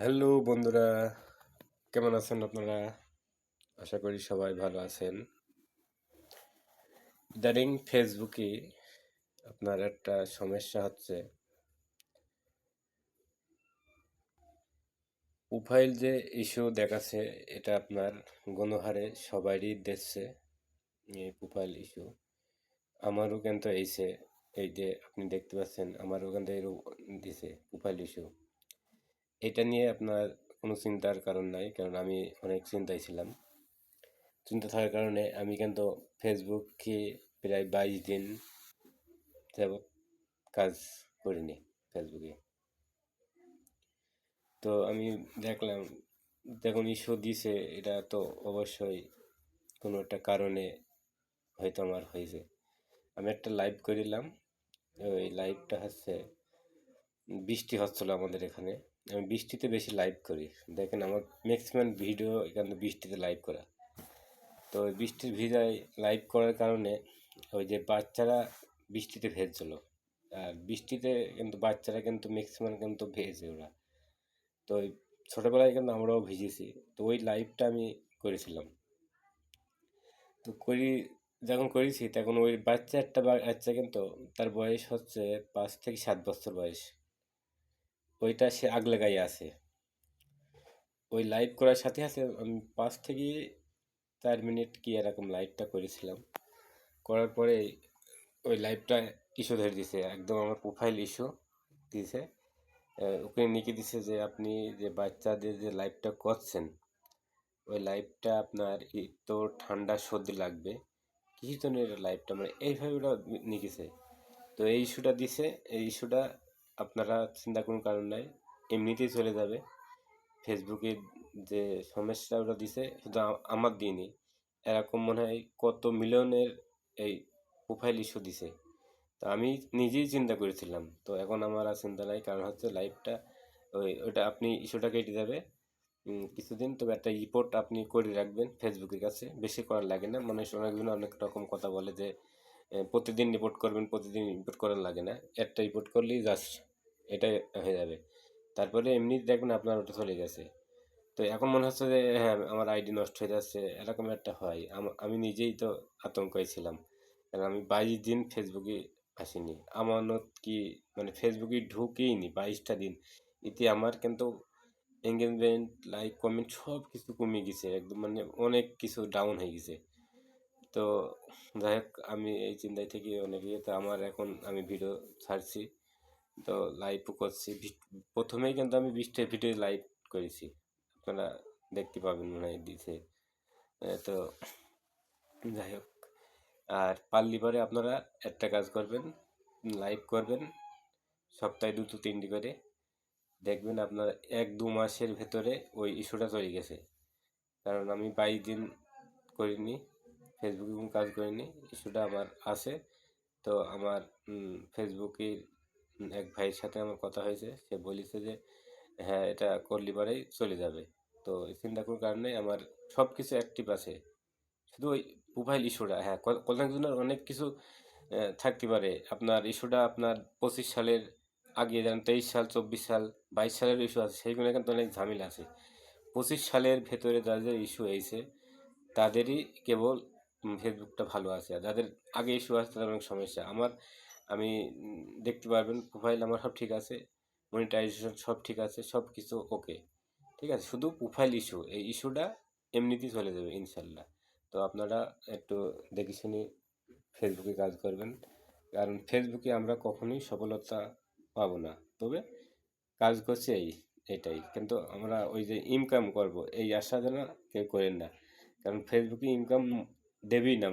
Hello বন্ধুরা, কেমন আছেন আপনারা? আশা করি সবাই ভালো আছেন। ইদানিং ফেসবুকে আপনার একটা সমস্যা হচ্ছে, প্রোফাইল যে ইস্যু দেখাচ্ছে, এটা আপনার গণহারে সবারই দেখছে এই প্রোফাইল ইস্যু। আমারও কিন্তু এইছে এই যে আপনি দেখতে পাচ্ছেন, আমারও কিন্তু দিছে প্রোফাইল ইস্যু। এটা নিয়ে আপনার কোনো চিন্তার কারণ নাই, কারণ আমি অনেক চিন্তায় ছিলাম। চিন্তা থাকার কারণে আমি কিন্তু ফেসবুককে প্রায় বাইশ দিন যাবৎ কাজ করিনি ফেসবুকে তো আমি দেখলাম, যখন ইস্যু দিছে, এটা তো অবশ্যই কোনো একটা কারণে হয়তো আমার হয়েছে। আমি একটা লাইভ করিলাম, ওই লাইভটা হচ্ছে বৃষ্টি হচ্ছিল আমাদের এখানে। আমি বৃষ্টিতে বেশি লাইভ করি। দেখেন আমার ম্যাক্সিমাম ভিডিও এখানে বৃষ্টিতে লাইভ করা। তো বৃষ্টির ভিজায় লাইভ করার কারণে ওই যে বাচ্চারা বৃষ্টিতে ভেজছিল। আর বৃষ্টিতে কিন্তু বাচ্চারা কিন্তু ম্যাক্সিমাম কিন্তু ভেজে ওরা। তো ওই ছোটোবেলায় কিন্তু আমরাও ভিজেছি। তো ওই লাইভটা আমি করেছিলাম। তো করি, যখন করেছি তখন ওই বাচ্চা একটা বাচ্চা কিন্তু তার বয়স হচ্ছে পাঁচ থেকে সাত বছর বয়স। ওইটা সে আগলে গায়ে আছে। ওই লাইভ করার সাথে সাথে আমি পাঁচ থেকে চার মিনিট কি এরকম লাইভটা করেছিলাম। করার পরে ওই লাইভটা ইস্যু ধরে দিছে, একদম আমার প্রোফাইল ইস্যু দিয়েছে ওখানে লিখে দিছে যে আপনি যে বাচ্চাদের যে লাইভটা করছেন, ওই লাইভটা আপনার তো ঠান্ডা সর্দি লাগবে, কিছু জনের লাইভটা মানে এইভাবে ওটা লিখেছে তো এই ইস্যুটা দিছে, এই ইস্যুটা আপনারা চিন্তা কোনো কারণ নাই, এমনিতেই চলে যাবে। ফেসবুকে যে সমস্যা ওটা দিছে শুধু আমার দিনই এরকম মনে হয় কত মিলিয়নের এই প্রোফাইল ইস্যু দিছে। তো আমি নিজেই চিন্তা করেছিলাম। তো এখন আমার আর চিন্তা নাই, কারণ হচ্ছে লাইভটা ওই ওটা আপনি ইস্যুটা কেটে যাবে। কিছুদিন তবে একটা রিপোর্ট আপনি করে রাখবেন ফেসবুকের কাছে। বেশি করার লাগে না। মানুষ অনেকজন অনেক রকম কথা বলে যে প্রতিদিন রিপোর্ট করবেন, প্রতিদিন রিপোর্ট করার লাগে না। একটা রিপোর্ট করলেই জাস্ট এটাই হয়ে যাবে। তারপরে এমনি দেখবেন আপনার ওটা চলে গেছে। তো এখন মনে হচ্ছে যে হ্যাঁ আমার আইডি নষ্ট হয়ে যাচ্ছে, এরকম একটা হয়। আমি নিজেই তো আতঙ্কায় ছিলাম। কারণ আমি বাইশ দিন ফেসবুকে আসিনি। আমানত কি মানে ফেসবুকে ঢুকেই নি বাইশটা দিন। এতে আমার কিন্তু এঙ্গেজমেন্ট লাইক কমেন্ট সব কিছু কমে গেছে। একদম মানে অনেক কিছু ডাউন হয়ে গেছে। তো যাই হোক, আমি এই চিন্তায় থেকে অনেক ইয়ে তো আমার এখন আমি ভিডিও ছাড়ছি। তো লাইভও করছি। প্রথমেই কিন্তু আমি বিশটা ভিডিও লাইভ করেছি। আপনারা দেখতে পাবেন মনে হয় দিছে। তো যাই হোক। আর পারলি পরে আপনারা একটা কাজ করবেন লাইভ করবেন, সপ্তাহে দুটো তিনটি করে। দেখবেন আপনার এক দু মাসের ভেতরে ওই ইস্যুটা চলে গেছে। কারণ আমি বাইশ দিন করিনি ফেসবুকে কোনো কাজ করিনি। ইস্যুটা আমার আছে। তো আমার ফেসবুকের এক ভাইয়ের সাথে আমার কথা হয়েছে। সে বলেছে যে হ্যাঁ এটা করলে পরেই চলে যাবে। তো চিন্তা করার কারণে আমার সব কিছু অ্যাক্টিভ আছে। শুধু ওই প্রোফাইল ইস্যুটা হ্যাঁ কল্যাণ কল্যাণজনের অনেক কিছু থাকতে পারে। আপনার ইস্যুটা আপনার পঁচিশ সালের আগে, যেমন তেইশ সাল, চব্বিশ সাল, বাইশ সালের ইস্যু আছে সেইগুলো কিন্তু অনেক ঝামেলা আছে। পঁচিশ সালের ভেতরে যাদের ইস্যু হয়েছে, তাদেরই কেবল ফেসবুকটা ভালো আছে। যাদের আগে ইস্যু আছে, তাদের অনেক সমস্যা। আমার আমি দেখতে পারবেন প্রোফাইল আমার সব ঠিক আছে মনিটাইজেশন সব ঠিক আছে, সব কিছু ওকে ঠিক আছে? শুধু প্রোফাইল ইস্যু এই ইস্যুটা এমনিতেই চলে যাবে ইনশাল্লাহ। তো আপনারা একটু দেখে শুনে ফেসবুকে কাজ করবেন, কারণ ফেসবুকে আমরা কখনোই সফলতা পাবো না। তবে কাজ করছি এই, এটাই। কিন্তু আমরা ওই যে ইনকাম করব, এই আশা যেন কেউ করেন না, কারণ ফেসবুকে ইনকাম দেবেই না